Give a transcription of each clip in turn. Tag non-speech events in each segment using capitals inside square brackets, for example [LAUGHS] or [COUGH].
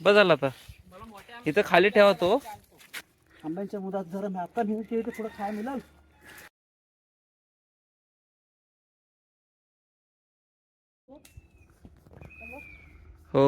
बस झालं आता. इथं खाली ठेवा तो. आंब्यांच्या मुदात जरा मी आता मी ते थोडं खाय मिळाल. हो.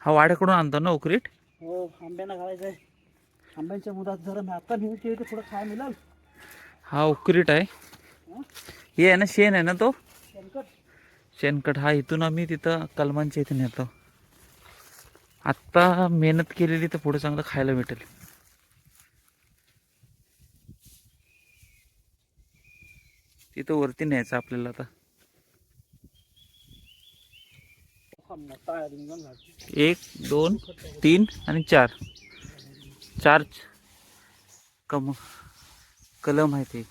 हा वाड्याकडून आणतो ना उकरीट हो आंब्यांना घालायचं आहे. आंब्यांच्या मुदात जरा मी आता मी ते थोडं खाय मिळाल. हा उकरीट आहे. हे? आहे ना शेण आहे ना तो? शेणखत. शेणकट हा इथून आम्ही तिथं कलमांच्या इथून येतो. आत्ता मेहनत केलेली तर पुढे चांगलं खायला भेटेल. तिथं वरती न्यायचं आपल्याला आता. एक दोन तीन आणि चार. चार कम कलम आहे ते.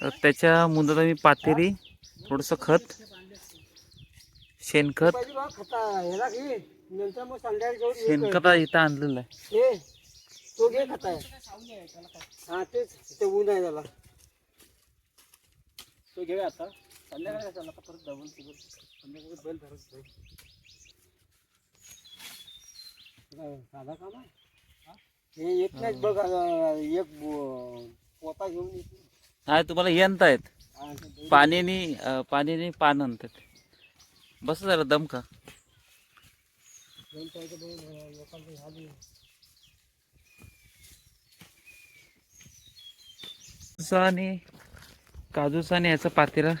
तर त्याच्या मुदत आम्ही पातेरी थोडंसं खत शेणखत. शेणखत इथं आणलेलं आहे. तो घे हा तेच ते ऊन आहे त्याला. तो घे आता. संध्याकाळी संध्याकाळी बैल धरत साधा काम आहे? हे? येत नाही बघ एक पोता घेऊन येते हा तुम्हाला यंत. आहेत पाण्याने पाण्याने पान आणतात. बस जरा दम का. आणि काजूचा आणि याचा पातेरा.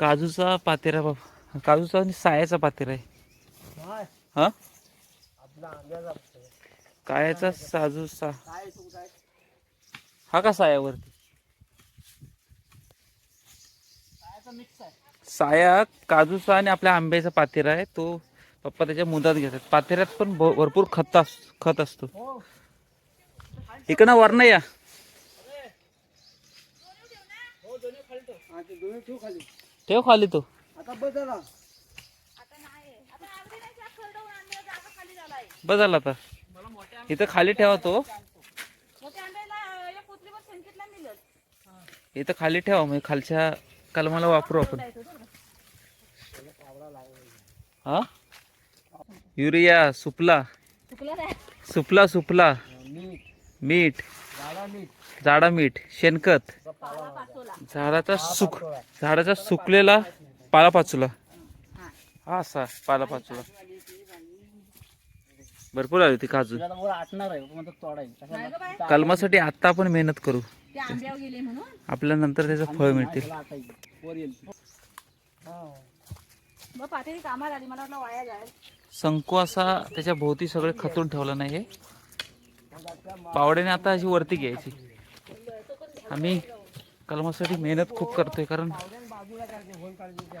काजूचा पातेरा बाबा. काजूचा आणि सायाचा पातेरा आहे. हा? कायाचा साजू सा काय तू काय हा का सायावरती कायचा मिक्स आहे. साया काजूचा आणि आपल्या आंब्याचा पातेरा आहे. तो पप्पा त्याच्या मुदात घेतात. पातेऱ्यात पण भरपूर खत अस खत असतो. हो. इकडं वरण या. हो ठेव. हा खाली. ठेव खाली तो. झाला आता. इथं खाली ठेवा तो. इथं खाली ठेवा म्हणजे खालच्या कलमाला वापरू आपण. हा? युरिया सुपला. सुपला सुपला मीठ मीठ. झाडा मीठ जाडा मीठ. शेणखत. झाडाचा सुक झाडाचा सुकलेला पालापाचुला. हा असा पालापाचुला. भरपूर आली होती काजू. कलमासाठी आत्ता आपण मेहनत करू. ते आंब्यावर गेले म्हणून? आपल्या नंतर त्याचं फळ मिळतील. शंकू असा त्याच्या भोवती सगळे खतून ठेवला नाही हे. पावड्याने आता अशी वरती घ्यायची. आम्ही कलमासाठी मेहनत खूप करतोय कारण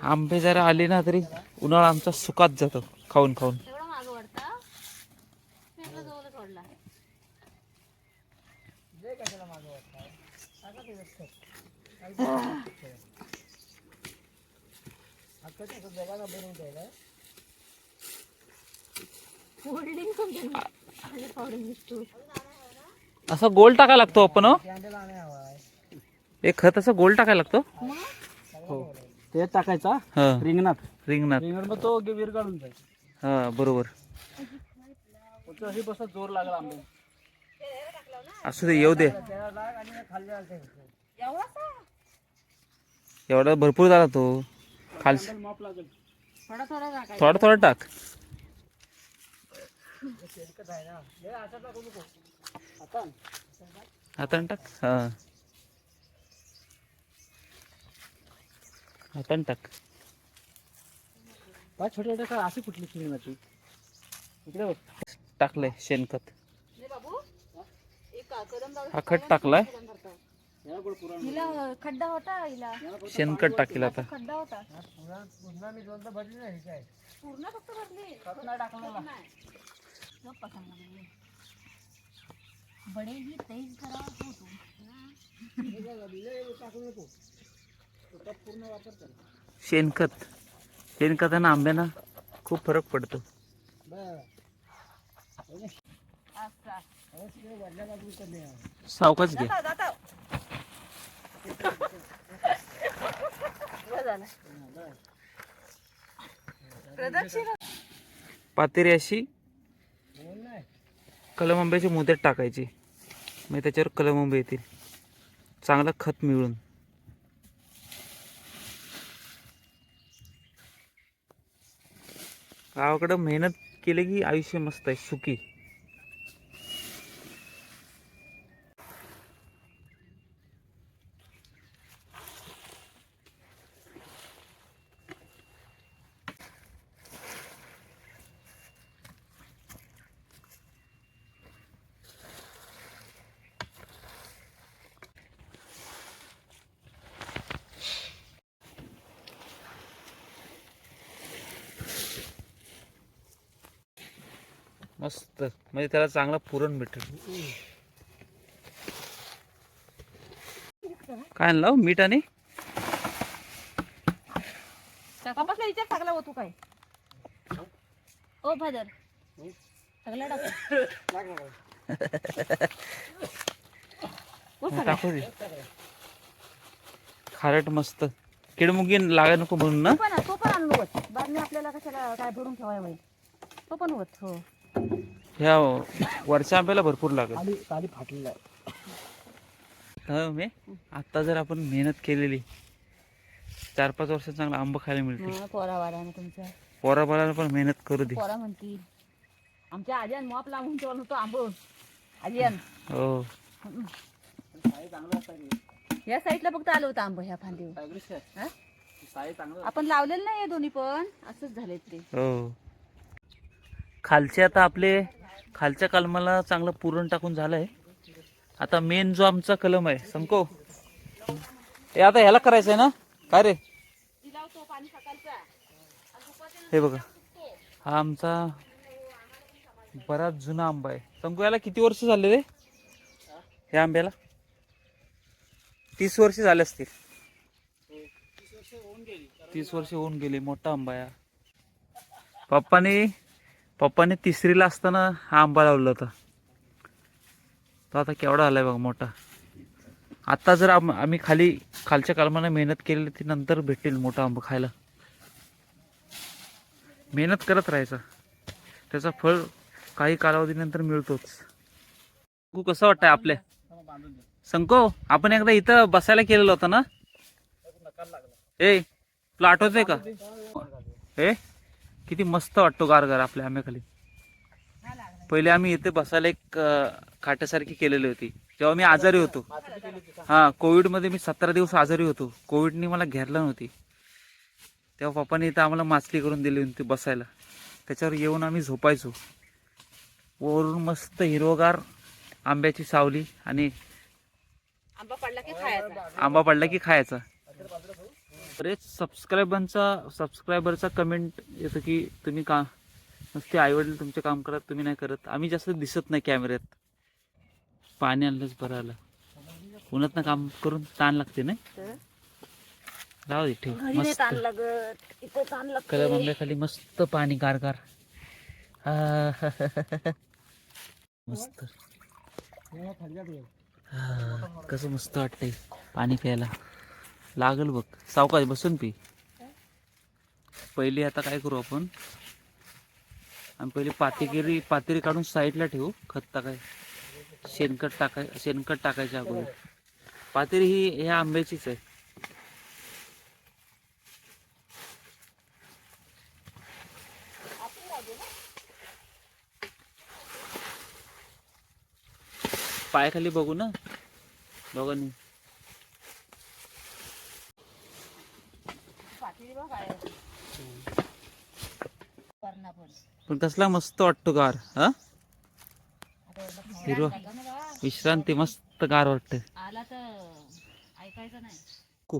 आंबे जरा आले ना तरी उन्हाळा आमचा सुकात जातो खाऊन खाऊन. असं गोल टाकायला लागतो आपण हो? एक खत असं गोल टाकायला लागतो. हो. ते टाकायचा? हा. रिंगणात. रिंगणात. रिंगण मग तो वीर काढून जाईल. हा बरोबर. फक्त अशी बस जोर लागला आंबे असू दे येऊ दे. एवढा भरपूर झाला तो. खाल थोडा थोडा टाक. असं हाताने टाक. हा. हाताने टाक. छोटे छोटे अशी कुठली टाकलंय शेणखत नाही बाबू एक कदम लावून हा खत टाकलाय? हिला खड्डा होता हिला. शेणखत टाकेल आता. खड्डा होता. भरली नाही काय पूर्ण फक्त भरली. खत नाही टाकलेला नाही सब पसंद लगे बड़े ही तेज करा तुम टाकू नको तो पूर्ण वापर कर शेणखत शेणखतानं आंब्याना खूप फरक पडतो. सावकाच घे. पातेरी अशी कलमंब्याची मुदत टाकायची. मग त्याच्यावर कलमंबे येतील. चांगला खत मिळून. गावाकडं मेहनत केली की आयुष्य मस्त आहे. सुखी. मस्त. म्हणजे त्याला चांगला पुरण भेटेल. काय आणलं हो? मीठ आणि? विचार टाकला हो तू काय. ओ फादर सगळा टाक खारट मस्त. किडमुगी लागा नको म्हणून ना? तो पण आणलो होत बादमे आपल्याला कशाला काय भरून ठेवाय होईल तो पण होत हो. ह्या वरच्या आंब्याला भरपूर लागेल. खाली खाली फाटलेला आहे. हो मी? आता जर आपण मेहनत केलेली चार पाच वर्षात चांगला आंबा खायला मिळते पोरा वाराने तुमच्या पोरा बाळाला पण मेहनत करू दे. पोरा म्हणती आमच्या आज्यान मॉप लावून ठेवलं होतं आंबो. आज्यान हो. या साईडला फक्त आलं होतं आंबो ह्या फांदीवर. हा? आपण लावलेलं नाही दोन्ही पण. असंच झाले ते. हो. खालचे आता आपले खालच्या कलमाला चांगलं पुरण टाकून झालंय. आता मेन जो आमचा कलम आहे संको. हे आता ह्याला करायचं आहे ना? काय रे? हे बघा. हा आमचा बराच जुना आंबा आहे. संको याला किती वर्ष झाले रे? ह्या आंब्याला? तीस वर्ष झाले असतील. तीस वर्ष होऊन गेली. मोठा आंबा या हा. पप्पाने पप्पाने तिसरीला असताना हा आंबा लावला होता. तो आता केवढा आलाय बघा मोठा. आता जर आम- आम्ही खाली खालच्या कालमाने मेहनत केलेली ती नंतर भेटेल मोठा आंबा खायला. मेहनत करत राहायचा. त्याचा फळ काही कालावधीनंतर मिळतोच. तू कसं वाटतंय आपल्या संको आपण एकदा इथं बसायला केलेलं होतं ना? ए तुला आठवतंय का? ए किती मस्त वाटतो गारगार आपल्या आंब्याखाली. पहिले आम्ही इथे बसायला एक खाट्यासारखी केलेली होती. जेव्हा मी आजारी होतो. हा कोविडमध्ये मी सतरा दिवस आजारी होतो. कोविडनी मला घेरलं नव्हती. तेव्हा पप्पाने इथं आम्हाला माचली करून दिली होती बसायला. त्याच्यावर येऊन आम्ही झोपायचो. वरून मस्त हिरवगार आंब्याची सावली आणि आंबा पडला की खायचा. आंबा पडला की खायचा. बरेच सबस्क्रायबांचा सबस्क्रायबरचा कमेंट येतं की तुम्ही का नुसते आईवडील तुमचे काम करत तुम्ही नाही करत. आम्ही जास्त दिसत नाही कॅमेऱ्यात पाणी आणलंच बरं आलं. उन्हातनं काम करून ताण लागते नाही? तर? राहू दे ठेव. मस्त. आंब्याखाली मस्त पाणी गारगार. [LAUGHS] मस्त. हा, कसं मस्त वाटतंय पाणी प्यायला. लागल बघ. सावकाश बसून पी. पहिली आता काय करू आपण? आणि पहिली पातेगिरी पातेरी काढून साईडला ठेवू. खत टाकाय शेणखत टाकाय शेणखत टाकायच्या अगोदर. पातेरी ही ह्या आंब्याचीच आहे. पायाखाली बघू ना दोघांनी पातेली बघ काय. पण. पण कसला मस्त वाटतो गार हा? हिरवा. विश्रांती मस्त गार वाटतं. आला तर ऐकायचं नाही. कू.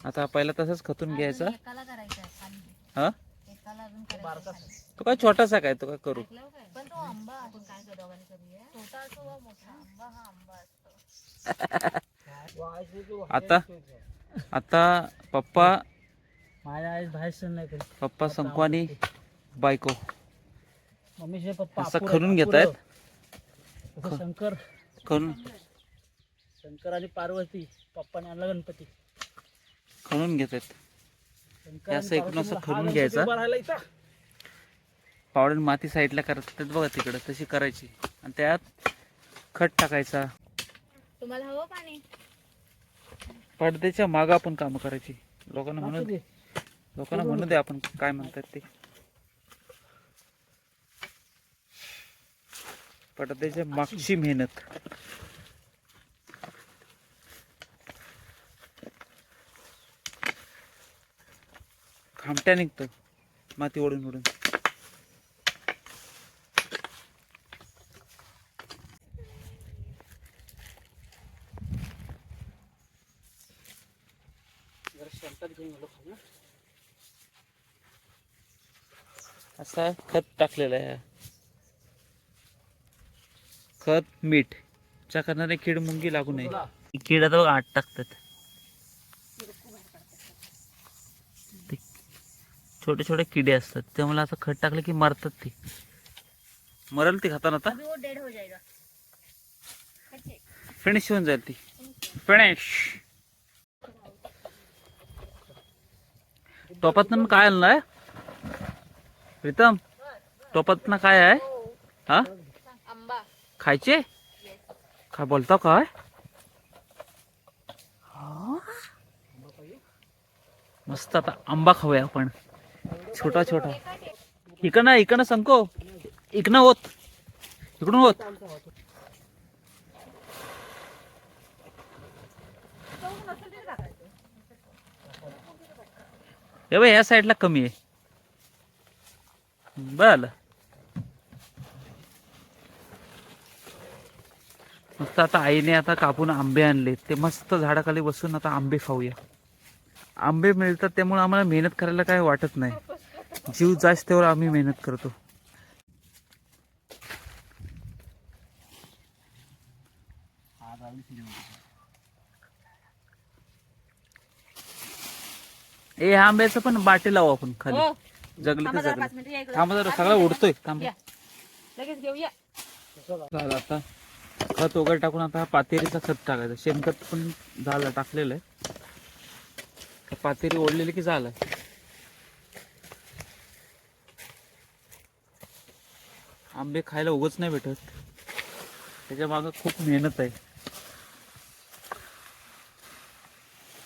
आता पहिला तसंच खतून घ्यायचा. अजून एकाला करायचं आहे खाली. हा? एकाला अजून करायचं आहे खाली. तो काय छोटासा काय तो काय करू? ऐकलं काय? पण तो आंबा आपण काय करू दोघांनी करूया छोटा असो वा मोठा? आंबा हा आंबा असतो. [LAUGHS] आता आता पप्पा माझ्या आई बाहेर नाही पप्पा संकवानी बायको. मम्मीचे पप्पा असं खणून घेत. आहेत शंकर खणून? शंकर आणि पार्वती पप्पाने आणला गणपती. खणून घेत आहेत हे असं एकूण असं करून घ्यायचं. पावडर माती साईडला करतात बघा तिकडं तशी करायची. आणि त्यात खत टाकायचा. तुम्हाला हवं पाणी? पडद्याच्या मागं आपण कामं करायची. लोकांना म्हणू दे. लोकांना म्हणू दे आपण काय म्हणतात ते. पडद्याच्या मागची मेहनत. खामट्या निघतो माती ओढून ओढून. असा खत टाकलेलं आहे. खत मीठ. ज्या कारणाने कीड मुंगी लागू नये. कीड आता बघा आत टाकतात. छोटे छोटे किडे असतात. त्यामुळे असं खत टाकलं की मरतात ते. मरल ती खाताना आता? डेड हो जाएगा फिनिश होऊन जाईल ती. फिनिश टोपातनं काय आणलंय प्रीतम टोपातनं काय आहे? हा? आंबा. खायचे? काय बोलता काय? हा? मस्त आता आंबा खाऊया आपण. छोटा छोटा. इकडं इकडं संको. इकडं होत. इकडून होत. हे या साईडला कमी आहे. बर. मस्त आता आईने आता कापून आंबे आणले. ते मस्त झाडाखाली बसून आता आंबे खाऊया. आंबे मिळतात त्यामुळे आम्हाला मेहनत करायला काय वाटत नाही. जीव जास्त आम्ही मेहनत करतो. ए ह्या आंब्याचं पण बाटे लावू आपण खाली. हो. जगलं थांबा ते जरा जगलं. पाच मिनिटं या इकडं. थांब जरा सगळं. उडतोय. थांब. या. लगेच घेऊया झालं आता. खत वगैरे टाकून आता हा पातेरीचा खत टाकायचं. शेणखत पण झालं टाकलेलं आहे. तर पातेरी ओढलेली की झालं? आंबे खायला उगच नाही भेटत. त्याच्या मागं खूप मेहनत आहे.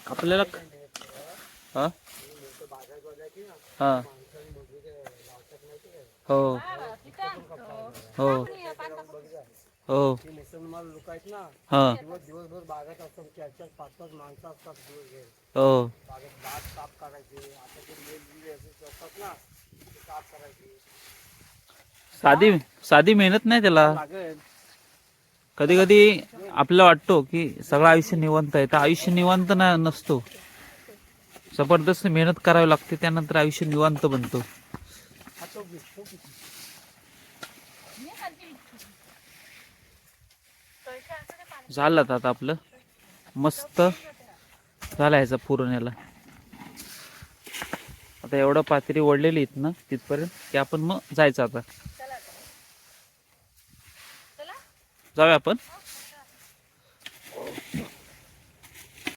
आपल्याला हा? हा. हो. हो. हो. लोक आहेत ना हा. दिवस दिवसभर असतात चार चार पाच पाच माणसं असतात हो. बागेत बाग साफ करायचे आता ते मेल बिल असतात ना साफ करायचे साधी साधी मेहनत नाही त्याला. कधी कधी आपल्याला वाटतो की सगळं आयुष्य निवंत आहे. तर आयुष्य निवांत ना नसतो. जबरदस्त मेहनत करावी लागते त्यानंतर आयुष्य निवांत बनतो. झालं आता आता आपलं. मस्त झालं ह्याचा पुरण याला. आता एवढं पातळी ओढलेली आहेत ना तिथपर्यंत की आपण मग जायचं आता. जाऊया आपण?